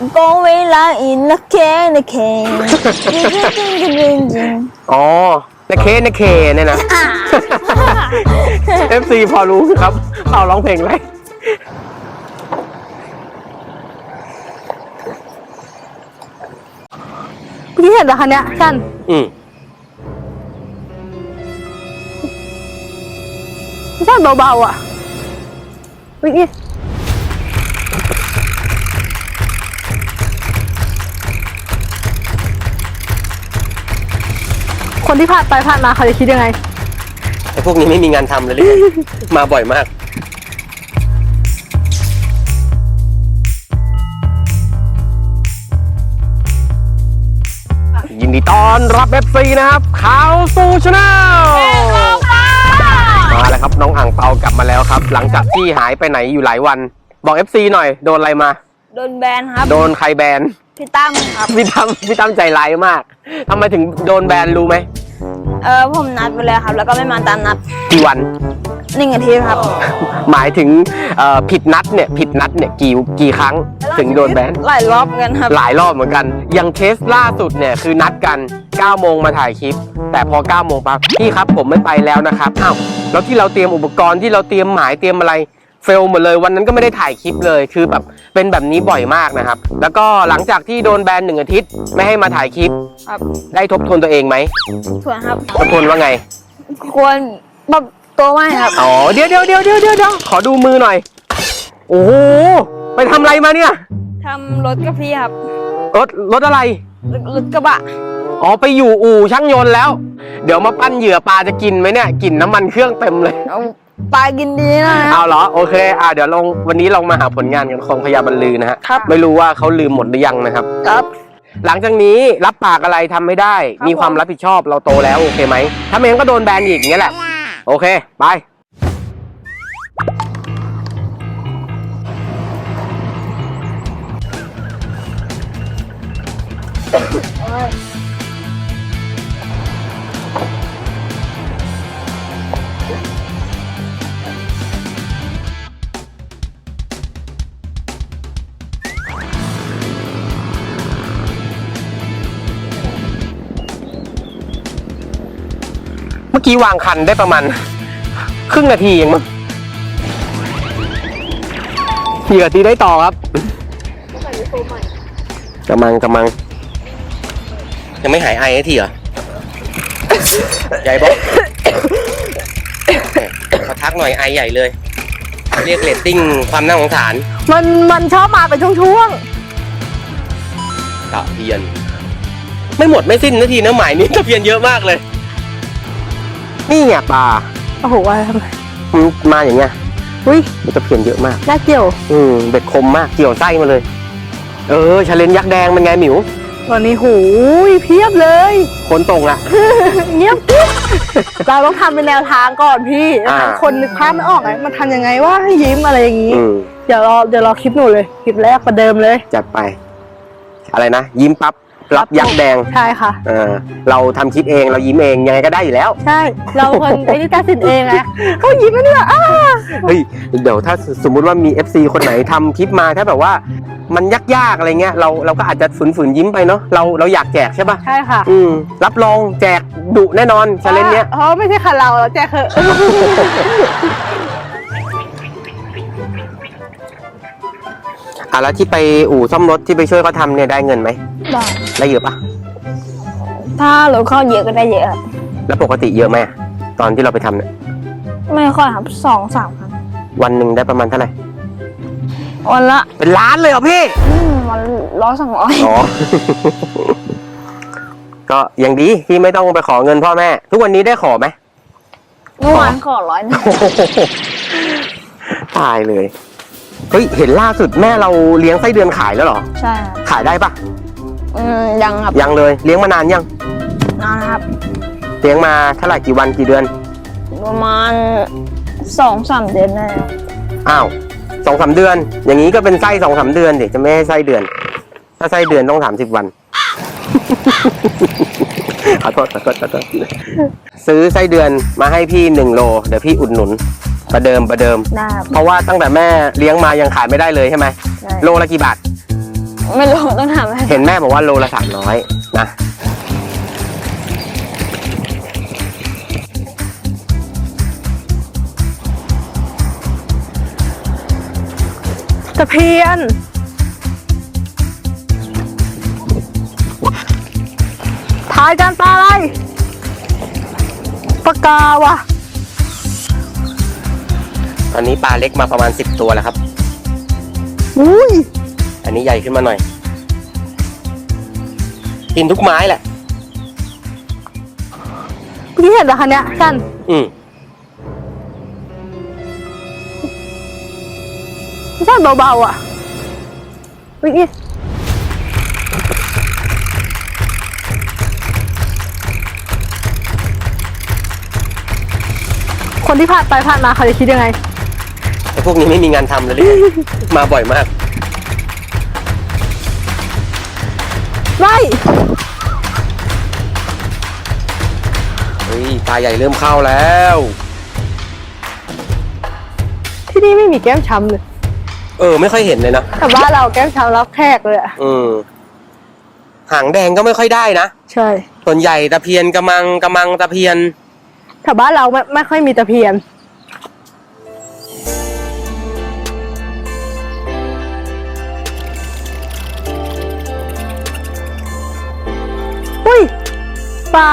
Going in the can the can จริงจริงจริงอ๋อในเคในเคเนี่ยนะ FC พอรู้ครับ เอาร้องเพลงไรพี่เห็นเหรอคะเนี่ยกันอืมไม่ใช่เบาๆอะวินี่ คนที่ผ่านไปผ่านมาเขาจะคิดยังไง ไอ้พวกนี้ไม่มีงานทำเลยเลยมาบ่อยมาก ยินดีต้อนรับ FC นะครับข่าวสู่ชาแนลมาแล้วครับน้องอ่างเปากลับมาแล้วครับ หลังจากที่หายไปไหนอยู่หลายวัน บอก FC หน่อยโดนอะไรมา โดนแบนครับ โดนใครแบน พี่ตั้มครับ พี่ตั้มพี่ตั้มใจร้ายมากทำไมถึงโดนแบนรู้ไหมเออผมนัดไปเลยครับ แล้วก็ไม่มาตามนัดกี่วัน หนึ่งอาทิตย์ครับหมายถึงเอ่อผิดนัดเนี่ยผิดนัดเนี่ยกี่กี่ครั้งถึงโดนแบน หลายรอบเหมือนกันครับหลายรอบเหมือนกัน อย่างเคสล่าสุดเนี่ยคือนัดกัน 9 โมงมาถ่ายคลิป แต่พอ 9 โมงปั๊บพี่ครับผมไม่ไปแล้วนะครับ อ้าว แล้วที่เราเตรียมอุปกรณ์ที่เราเตรียมหมายเตรียมอะไร เฟลหมดเลยวันนั้นก็ไม่ได้ถ่ายคลิปเลยคือแบบเป็นแบบนี้บ่อยมากนะครับ แล้วก็หลังจากที่โดนแบนหนึ่งอาทิตย์ไม่ให้มาถ่ายคลิป ครับได้ทบทวนตัวเองไหมส่วนครับ ทบทวนว่าไงควรปรับตัวไหมครับอ๋อเดี๋ยวเดี๋ยวเดี๋ยวเดี๋ยวเดี๋ยวขอดูมือหน่อย โอ้โหไปทำอะไรมาเนี่ย ทำรถกับพี่ครับรถรถอะไร รถรถกระบะอ๋อไปอยู่อู่ช่างยนต์แล้ว เดี๋ยวมาปั้นเหยื่อปลาจะกินไหมเนี่ยกลิ่นน้ำมันเครื่องเต็มเลย เอา ปลากินดีนะคเอารับเหรอโอเคอ่าเดี๋ยวลองวันนี้ลองมาหาผลงานกันของพยาบรรลือนะฮะครับ ไม่รู้ว่าเขาลืมหมดหรือยังนะครับ ครับ หลังจากนี้รับปากอะไรทำไม่ได้ ครับ มีความผมรับผิดชอบเราโตแล้วโอเคไหมถ้าไม่งั้นก็โดนแบนอีกอย่างเงี้ยแหละ โอเค ไป เมื่อกี้วางคันได้ประมาณ ครึ่งนาทีเองมั้งเหยื่อตีได้ต่อครับกำลังกำลังยังไม่หายไอทีเหรอ ใหญ่บอกเขาทักหน่อยไอใหญ่เลย เรียกเรตติ้งความน่าสงสารมันมันชอบมาเป็นช่วงตะเพียน ไม่หมดไม่สิ้นนาทีนะหมายนี้ตะเพียนเยอะมากเลย นี่ไงปลาๆโอ้โหว่าทำไมมันมาอย่างเงี้ยอุ้ยมันตะเพียนเยอะมาก น่าเกี่ยว อืมเบ็ดคมมากเกี่ยวไส้มาเลย เออชาเลนยักษ์แดงเป็นไงหมิว วันนี้หูยเพียบเลย คนตรงอะเงียบกิ๊บเราต้องทำเป็นแนวทางก่อนพี่อ่า คนนึกภาพไม่ออกไงมันทำยังไงว่าให้ยิ้มอะไรอย่างนี้ อืมเดี๋ยวรอเดี๋ยวรอคลิปหนูเลย คลิปแรกประเดิมเลย จัดไป อะไรนะ ยิ้มปั๊บ รับยักษ์แดงใช่ค่ะเออเราทำคลิปเองเรายิ้มเองยังไงก็ได้อยู่แล้ว ใช่ เราคนไอ้นี่ตัดสินเองไงเขายิ้มแล้วเนี่ยอ้าเฮ้ยเดี๋ยวถ้าสมมุติว่ามี FC คนไหนทำคลิปมาถ้าแบบว่ามันยากๆอะไรเงี้ยเราเราก็อาจจะฝืนๆยิ้มไปเนาะเราเราอยากแจกใช่ปะใช่ค่ะอืมรับรองแจกดุแน่นอนชาเลนเนี้ยเพราะไม่ใช่คันเราเราแจกเถอะอะแล้วที่ไปอู่ซ่อมรถที่ไปช่วยเขาทำเนี่ยได้เงินไหมได้ ได้เยอะปะถ้ารถเข้าเยอะก็ได้เยอะครับแล้วปกติเยอะไหมตอนที่เราไปทำเนี่ยไม่ค่อยครับสองสามพันวันหนึ่งได้ประมาณเท่าไหร่วันละเป็นล้านเลยเหรอพี่ อืมวันร้อยสองร้อยอ๋อ ก็ยังดีที่ไม่ต้องไปขอเงินพ่อแม่ ทุกวันนี้ได้ขอไหม เมื่อวานขอร้อยหนึงตายเลย เฮ้ย เห็นล่าสุดแม่เราเลี้ยงไส้เดือนขายแล้วเหรอ ใช่ครับขายได้ปะ อืมยังครับยังเลยเลี้ยงมานานยังนานครับ เลี้ยงมาเท่าไหร่กี่วันกี่เดือน ประมาณสองสามเดือนได้ครับอ้าวสองสามเดือน อย่างนี้ก็เป็นไส้สองสามเดือนเด็จะไม่ให้ไส้เดือน ถ้าไส้เดือนต้องสามสิบวัน ขอโทษขอโทษขอโทษซื้อไส้เดือนมาให้พี่หนึ่งโลเดี๋ยวพี่อุดหนุนประเดิมประเดิม ได้ครับเพราะว่าตั้งแต่แม่เลี้ยงมายังขายไม่ได้เลยใช่ไหมได้โลละกี่บาทโไม่รู้ต้องถามแม่เห็นแม่บอกว่าโลละสามร้อยนะตะเพียนทายกันปลาอะไรปลากาวะตอนนี้ปลาเล็กมาประมาณสิบตัวแล้วครับ อุ้ย อันนี้ใหญ่ขึ้นมาหน่อย กินทุกไม้แหละ พี่เห็นเหรอคะเนี่ยกันอืมไม่ใช่เบาๆอะอุ้ยคนที่ผ่านไปผ่านมาเขาจะคิดยังไงไอ้พวกนี้ไม่มีงานทำเลยดิมาบ่อยมาก ไล่เฮ้ยปลาใหญ่เริ่มเข้าแล้ว ที่นี่ไม่มีแก้มช้ำเลย เออ ไม่ค่อยเห็นเลยนะ แต่บ้านเราแก้มช้ำรับแขกเลยอะอืมหางแดงก็ไม่ค่อยได้นะ ใช่ส่วนใหญ่ตะเพียนกระมังกระมังตะเพียน แต่บ้านเราไม่ไม่ค่อยมีตะเพียน ปลา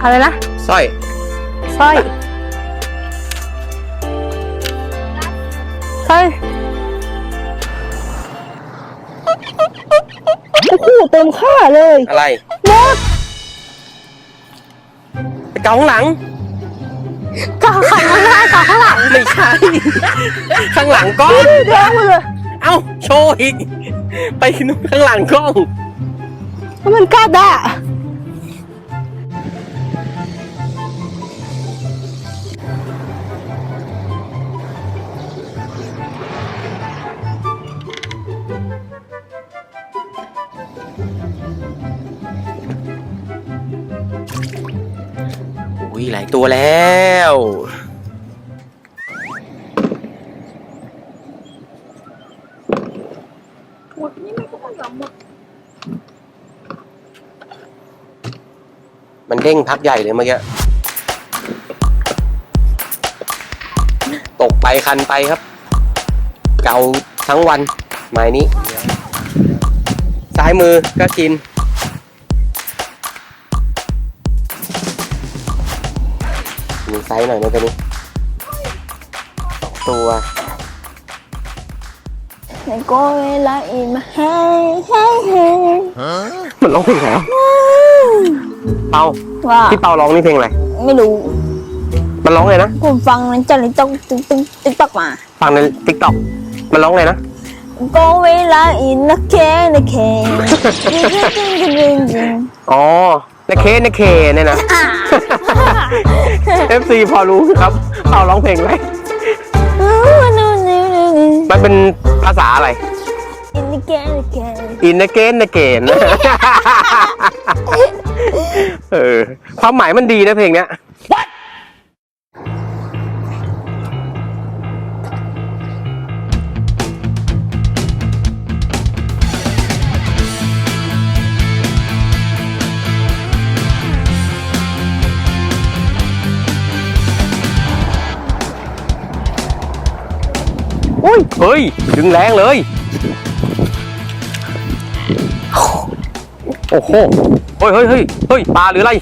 อะไรนะสร้อยสร้อยสร้อยโอ้โหเต็มค่าเลยอะไรมดไปเกาข้างหลังกาขันข้างหน้ากาข้างหลังไม่ใช่ข้างหลังกล้องแดงหมดเลยเอ้าโชว์อีก ไปนู่นข้างหลังกล้องแล้วมันกัดอะ อุ้ยหลายตัวแล้วมันเด้งพักใหญ่เลยเมื่อกี้ ตกไปคันไปครับ เกาทั้งวันหมายนี้ ซ้ายมือก็กิน ไซส์หน่อยนะตัวนี้สองตัวในก็เวลาอีกมาให้ให้ให้มันร้องเพลงแล้วเปาว่าที่เปาร้องนี่เพลงอะไรไม่รู้ มันร้องไงนะผมฟังในจันทร์ต้องตึ๊กตึ๊กติ๊กตอกมา ฟังในทิกตอกมันร้องไงนะก็เวลาอีกนะแค่นะแค่จริงจริงจริงอ๋อในเคในเคเนี่ยนะ FC พอรู้ครับเปาร้องเพลงอะไรมันเป็นภาษาอะไรอินแกนแกนอินเกนนเกนเออความหมายมันดีนะเพลงเนี้ย อุ้ยเฮ้ย ดึงแรงเลย โอ้โหเฮ้ยเฮ้ยเฮ้ยเฮ้ยปลาหรืออะไร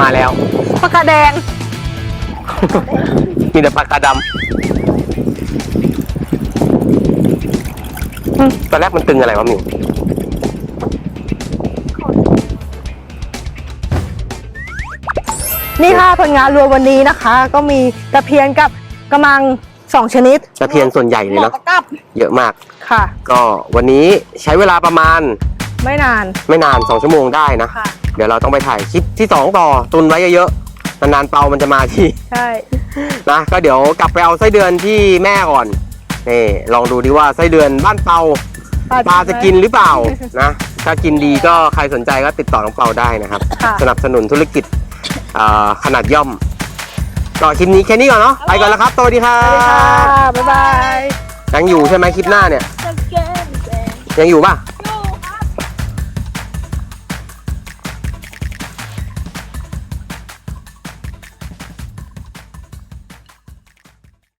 มาแล้วปากกาแดง มีแต่ปลากาดำอืมตอนแรกมันตึงอะไรวะมิวนี่ค่ะผลงานรวมวันนี้นะคะ ก็มีตะเพียนกับกระมัง สองชนิดตะเพียนส่วนใหญ่เลยเนาะกับเยอะมาก ค่ะ ก็วันนี้ใช้เวลาประมาณไม่นานไม่นาน 2 ชั่วโมงได้นะ ค่ะ เดี๋ยวเราต้องไปถ่ายคลิปที่ 2 ต่อตุนไว้เยอะๆนานๆเปามันจะมาที่ใช่นะก็เดี๋ยวกลับไปเอาไส้เดือนที่แม่ก่อนนี่ลองดูดิว่าไส้เดือนบ้านเปาปลาจะกินหรือเปล่านะถ้ากินดีก็ใครสนใจก็ติดต่อน้องเปาได้นะครับ ค่ะ สนับสนุนธุรกิจอ่าขนาดย่อม ก็คลิปนี้แค่นี้ก่อนเนาะไปก่อนแล้วครับสวัสดีครัสวัสดีค่ะบบ๊ายบายยังอยู่ใช่ไหมคลิปหน้าเนี่ย ยังอยู่ป่ะ